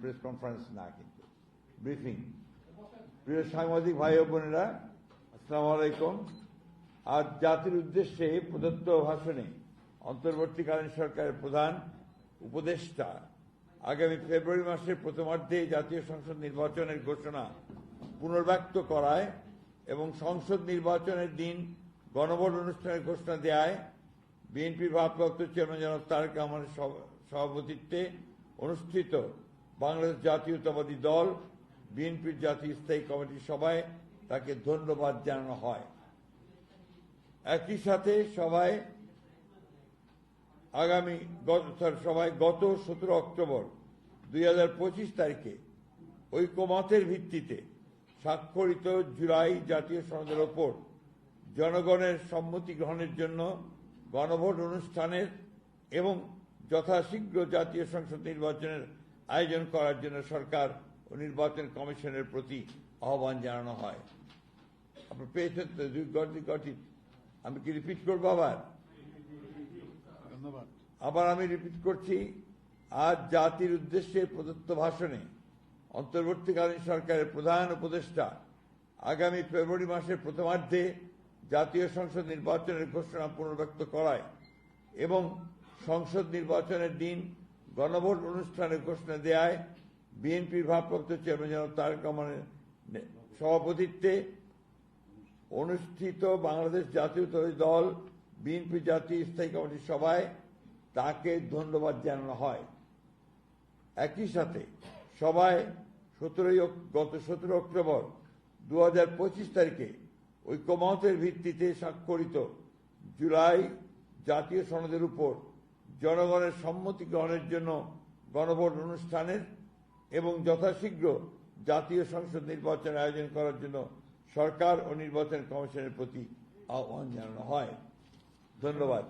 Press conference না কিন্তু। Briefing প্রিয় সাংবাদিক ভাই বোনেরা, আসসালামু আলাইকুম। আজ জাতির উদ্দেশ্যে প্রদত্ত ভাষণে অন্তর্বর্তীকালীন সরকারের প্রধান উপদেষ্টা আগামী ফেব্রুয়ারি মাসের প্রথমার্ধে জাতীয় সংসদ নির্বাচনের ঘোষণা পুনর্ব্যক্ত করায় এবং সংসদ নির্বাচনের দিন গণভোট অনুষ্ঠানের ঘোষণা দেয় বিএনপির ভারপ্রাপ্ত চেয়ারম্যান জনাব তারেক রহমানের সভাপতিত্বে অনুষ্ঠিত বাংলাদেশ জাতীয়তাবাদী দল, বিএনপির জাতীয় স্থায়ী কমিটির সভায় তাকে ধন্যবাদ জানানো হয়। একই সাথে সভায়, আগামী সভায় গত সতেরো অক্টোবর দুই হাজার পঁচিশ তারিখে ঐকমতের ভিত্তিতে স্বাক্ষরিত জুলাই জাতীয় সনদের ওপর জনগণের সম্মতি গ্রহণের জন্য গণভোট অনুষ্ঠানের এবং যথাশীঘ্র জাতীয় সংসদ নির্বাচনের আয়োজন করার জন্য সরকার ও নির্বাচন কমিশনের প্রতি আহ্বান জানানো হয়। আপনি পেয়েছেন তো দুই গটি গটি আমি কি রিপিট করব আবার? ধন্যবাদ। আবার আমি রিপিট করছি আজ জাতির উদ্দেশ্যে প্রদত্ত ভাষণে অন্তর্বর্তীকালীন সরকারের প্রধান উপদেষ্টা আগামী ফেব্রুয়ারি মাসের প্রথমার্ধে জাতীয় সংসদ নির্বাচনের ঘোষণা পুনর্ব্যক্ত করায় এবং সংসদ নির্বাচনের দিন গণভোট অনুষ্ঠানে ঘোষণা দেয় বিএনপির ভারপ্রাপ্ত চেয়ারম্যান জনাব তারেক রহমানের সভাপতিত্বে অনুষ্ঠিত বাংলাদেশ জাতীয়তাবাদী দল, বিএনপি জাতীয় স্থায়ী কমিটির সভায় তাকে ধন্যবাদ জানানো হয়। একই সাথে সভায় সতেরোই গত সতেরো অক্টোবর দু পঁচিশ তারিখে ঐক্যমতের ভিত্তিতে স্বাক্ষরিত জুলাই জাতীয় সনদের উপর জনগণের সম্মতি গ্রহণের জন্য গণভোট অনুষ্ঠানের এবং যথাশীঘ্র জাতীয় সংসদ নির্বাচন আয়োজন করার জন্য সরকার ও নির্বাচন কমিশনের প্রতি আহ্বান জানানো হয়। ধন্যবাদ।